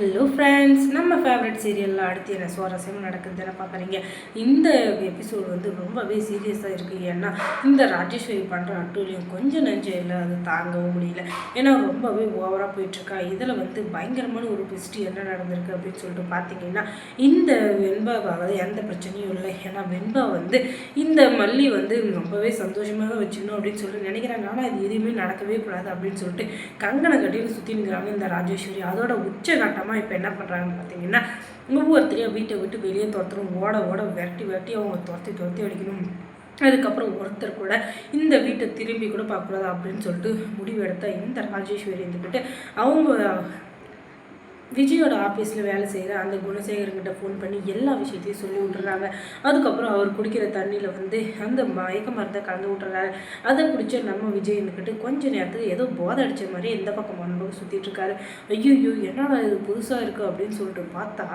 Hello friends நம்ம favourite சீரியலில் அடுத்து என்ன சுவாரஸ்யமாக நடக்குதுன்னு பார்க்குறீங்க? இந்த எபிசோடு வந்து ரொம்பவே சீரியஸாக இருக்குது ஏன்னா இந்த ராஜேஸ்வரி பண்ணுற அட்டூழியம் கொஞ்சம் நெஞ்சம் இல்லை அது தாங்கவும் முடியல. ஏன்னா ரொம்பவே ஓவராக போயிட்டுருக்கா. இதில் வந்து பயங்கரமான ஒரு பெஸ்ட்டு என்ன நடந்திருக்கு அப்படின்னு சொல்லிட்டு பார்த்தீங்கன்னா இந்த வெண்பாவாக எந்த பிரச்சனையும் இல்லை. ஏன்னா வெண்பா வந்து இந்த மல்லி வந்து ரொம்பவே சந்தோஷமாக வச்சுக்கணும் அப்படின்னு சொல்லிட்டு நினைக்கிறாங்க. ஆனால் அது எதுவுமே நடக்கவே கூடாது அப்படின்னு சொல்லிட்டு கங்கனை கட்டின்னு சுற்றி நிற்கிறாங்க இந்த ராஜேஸ்வரி. அதோட உச்சகட்டம் அம்மா இப்போ என்ன பண்ணுறாங்கன்னு பார்த்தீங்கன்னா ஒவ்வொருத்தரையும் வீட்டை விட்டு வெளியே துரத்துறோம் ஓட ஓட விரட்டி விரட்டி அவங்க துரத்தி துரத்தி அடிக்கணும். அதுக்கப்புறம் ஒருத்தர் கூட இந்த வீட்டை திரும்பி கூட பார்க்கக்கூடாது அப்படின்னு சொல்லிட்டு முடிவு எடுத்தால் இந்த ராஜேஸ்வரி இருந்துக்கிட்டு அவங்க விஜயோட ஆஃபீஸில் வேலை செய்கிற அந்த குணசேகர்கிட்ட ஃபோன் பண்ணி எல்லா விஷயத்தையும் சொல்லி விட்டுறாங்க. அதுக்கப்புறம் அவர் குடிக்கிற தண்ணியில் வந்து அந்த மயக்க மருந்தை கலந்து விட்டுறாரு. அதை குடிச்ச நம்ம விஜய் இருந்துக்கிட்டு கொஞ்ச நேரத்துக்கு ஏதோ போதை அடித்த மாதிரி எந்த பக்கம் அனுபவம் சுற்றிட்டு இருக்காரு. ஐயோ என்னடா இது புதுசாக இருக்குது அப்படின்னு சொல்லிட்டு பார்த்தா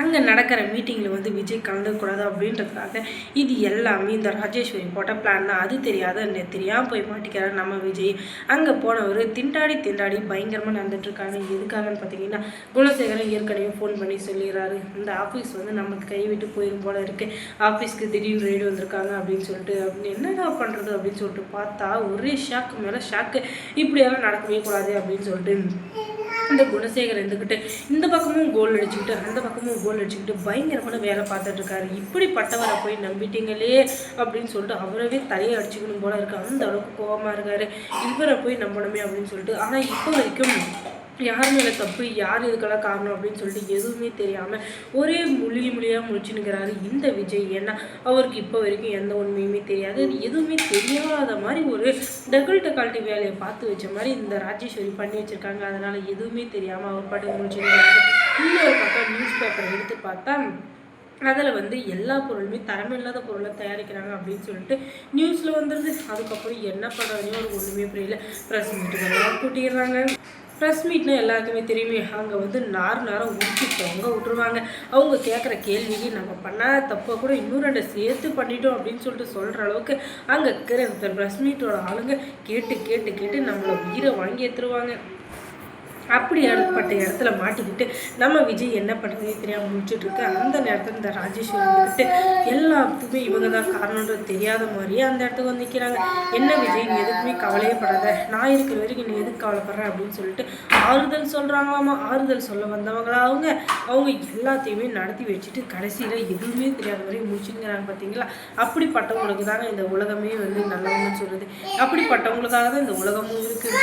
அங்கே நடக்கிற மீட்டிங்கில் வந்து விஜய் கலந்துக்கூடாது அப்படின்றதுக்காக இது எல்லாமே இந்த ராஜேஸ்வரி போட்ட பிளான் தான். அது தெரியாத தெரியாமல் போய் மாட்டிக்கிறார் நம்ம விஜய். அங்கே போனவர் திண்டாடி திண்டாடி பயங்கரமாக நடந்துட்டுருக்காங்க எதுக்காகன்னு பார்த்தீங்கன்னா குணசேகரன் ஏற்கனவே ஃபோன் பண்ணி சொல்லிடுறாரு. இந்த ஆஃபீஸ் வந்து நமக்கு கைவிட்டு போயிடும் போல இருக்குது ஆஃபீஸ்க்கு திடீர்னு ரெய்டு வந்திருக்காங்க அப்படின்னு சொல்லிட்டு அப்படி என்னடா பண்ணுறது அப்படின்னு சொல்லிட்டு பார்த்தா ஒரே ஷாக்கு மேலே ஷாக்கு இப்படியெல்லாம் நடக்கவே கூடாது அப்படின்னு சொல்லிட்டு இந்த குணசேகர் இருந்துக்கிட்டு இந்த பக்கமும் கோல் அடிச்சுக்கிட்டு அந்த பக்கமும் கோல் அடிச்சுக்கிட்டு பயங்கரமான வேலை பார்த்துட்டு இருக்காரு. இப்படிப்பட்டவரை போய் நம்பிட்டீங்களே அப்படின்னு சொல்லிட்டு அவரவே தலையை அடிச்சுக்கணும் போல இருக்கு. அந்த அளவுக்கு கோபமாக இருக்காரு. இவரை போய் நம்பணுமே அப்படின்னு சொல்லிட்டு. ஆனால் இப்போ வரைக்கும் யார் மேலே தப்பு யார் இதுக்கெல்லாம் காரணம் அப்படின்னு சொல்லிட்டு எதுவுமே தெரியாமல் ஒரே மொழி மொழியாக முடிச்சுன்னுக்கிறாரு இந்த விஜய். ஏன்னா அவருக்கு இப்போ வரைக்கும் எந்த உண்மையுமே தெரியாது. எதுவுமே தெரியாத மாதிரி ஒரு டகுல் டக்கால்ட்டி வேலையை பார்த்து வச்ச மாதிரி இந்த ராஜேஸ்வரி பண்ணி வச்சுருக்காங்க. அதனால் எதுவுமே தெரியாமல் அவர் பாட்டு முடிச்சுக்கிறாரு இன்னொரு பக்கம் நியூஸ் பேப்பரை எடுத்து பார்த்தா அதில் வந்து எல்லா பொருளுமே தரமில்லாத பொருளை தயாரிக்கிறாங்க அப்படின்னு சொல்லிட்டு நியூஸில் வந்துடுது அதுக்கப்புறம் என்ன பண்ணுறதுனே ஒரு ஒன்றுமே புரியல. ப்ரெஸ் மீட்டுக்கெல்லாம் கூட்டிடுறாங்க. ப்ரெஸ் மீட்னா எல்லாருக்குமே தெரியுமே. அங்கே வந்து நார் நாரம் ஊற்றி தொங்க விட்டுருவாங்க. அவங்க கேட்குற கேள்விக்கு நம்ம பண்ணாத தப்பை கூட இன்னும் ரெண்டு சேர்த்து பண்ணிட்டோம் அப்படின்னு சொல்லிட்டு சொல்கிற அளவுக்கு அங்கே இருக்கிற ப்ரெஸ் மீட்டோட ஆளுங்க கேட்டு கேட்டு கேட்டு நம்மளை உயிரை வாங்கி எடுத்துருவாங்க. அப்படி ஏற்பட்ட இடத்துல மாட்டிக்கிட்டு நம்ம விஜய் என்ன பண்ணுறதே தெரியாமல் முடிச்சுட்ருக்கு அந்த நேரத்தில் இந்த ராஜேஸ்வரி வந்துட்டு எல்லாத்துக்குமே இவங்க தான் காரணன்றது தெரியாத மாதிரியே அந்த இடத்துக்கு வந்து நிற்கிறாங்க என்ன விஜய் நீ எதுக்குமே கவலையே படாத நான் இருக்கிற வரைக்கும் நீ எதுக்கு கவலைப்படுற அப்படின்னு சொல்லிட்டு ஆறுதல் சொல்கிறாங்களாமா ஆறுதல் சொல்ல வந்தவங்களா அவங்க? அவங்க எல்லாத்தையுமே நடத்தி வச்சுட்டு கடைசியில் எதுவுமே தெரியாத மாதிரி முடிச்சுங்கிறாங்க பார்த்தீங்களா அப்படிப்பட்டவங்களுக்கு தாங்க இந்த உலகமே வந்து நல்லவங்கன்னு சொல்லுது அப்படிப்பட்டவங்களுக்காக தான் இந்த உலகமும் இருக்குது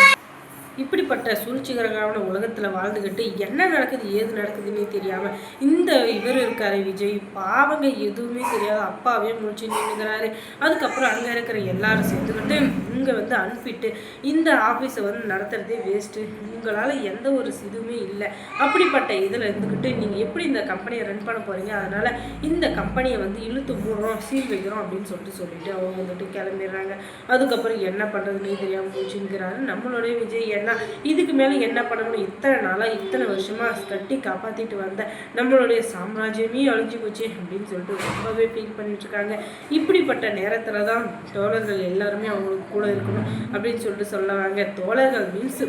இப்படிப்பட்ட சூழ்ச்சிகரமான உலகத்தில் வாழ்ந்துக்கிட்டு என்ன நடக்குது ஏது நடக்குதுன்னே தெரியாமல் இந்த இவர் இருக்காரு விஜய் பாவங்க எதுவுமே தெரியாது அப்பாவே முடிச்சு நின்றுக்கிறாரு அதுக்கப்புறம் அங்கே இருக்கிற எல்லாரும் சேர்ந்துக்கிட்டு இங்கே வந்து அனுப்பிட்டு இந்த ஆஃபீஸை வந்து நடத்துகிறதே வேஸ்ட்டு உங்களால் எந்த ஒரு இதுவுமே இல்லை. அப்படிப்பட்ட இதில் இருந்துக்கிட்டு நீங்கள் எப்படி இந்த கம்பெனியை ரன் பண்ண போகிறீங்க அதனால் இந்த கம்பெனியை வந்து இழுத்து மூடுறோம் சீல் வைக்கிறோம் அப்படின்னு சொல்லிட்டு சொல்லிட்டு அவங்க வந்துட்டு கிளம்பிடுறாங்க. அதுக்கப்புறம் என்ன பண்ணுறதுன்னு தெரியாமல் போச்சுங்கிறாரு நம்மளுடைய விஜய் என்ன இதுக்கு மேலே என்ன பண்ணணும்? இத்தனை நாளாக இத்தனை வருஷமாக கட்டி காப்பாற்றிட்டு வந்த நம்மளுடைய சாம்ராஜ்யமே அழிஞ்சு போச்சு அப்படின்னு சொல்லிட்டு ரொம்பவே ஃபீல் பண்ணிட்டுருக்காங்க இப்படிப்பட்ட நேரத்தில் தான் தோழர்கள் எல்லாருமே அவங்களுக்கு கூட இருக்கணும் அப்படின்னு சொல்லிட்டு சொல்லுவாங்க தோழர்கள் மீன்ஸ்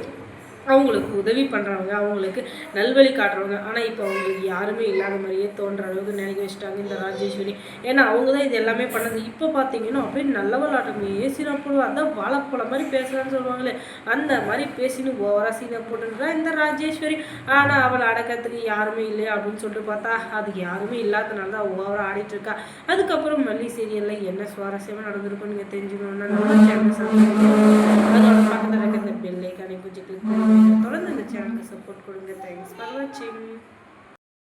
அவங்களுக்கு உதவி பண்ணுறவங்க அவங்களுக்கு நல்வழி காட்டுறவங்க. ஆனால் இப்போ அவங்களுக்கு யாருமே இல்லாத மாதிரியே தோன்ற அளவுக்கு நினைக்க வச்சுட்டாங்க இந்த ராஜேஸ்வரி. ஏன்னா அவங்க தான் இது எல்லாமே பண்ணது. இப்போ பார்த்தீங்கன்னா அப்படியே நல்லவளாட்டமே ஏசினா போடுவா அதான் வாழைப்பழம் மாதிரி பேசுகிறான்னு சொல்லுவாங்களே அந்த மாதிரி பேசின்னு ஓவராக சீனாக போட்டுருக்கான் இந்த ராஜேஸ்வரி. ஆனால் அவளை அடக்கிறதுக்கு யாருமே இல்லையா அப்படின்னு சொல்லிட்டு பார்த்தா அதுக்கு யாருமே இல்லாதனால தான் ஓவராக ஆடிட்டு இருக்கா. அதுக்கப்புறம் மல்லி சீரியலில் என்ன சுவாரஸ்யமாக நடந்திருக்கும் நீங்கள் தெரிஞ்சுக்கணும்னா நம்ம சேனல்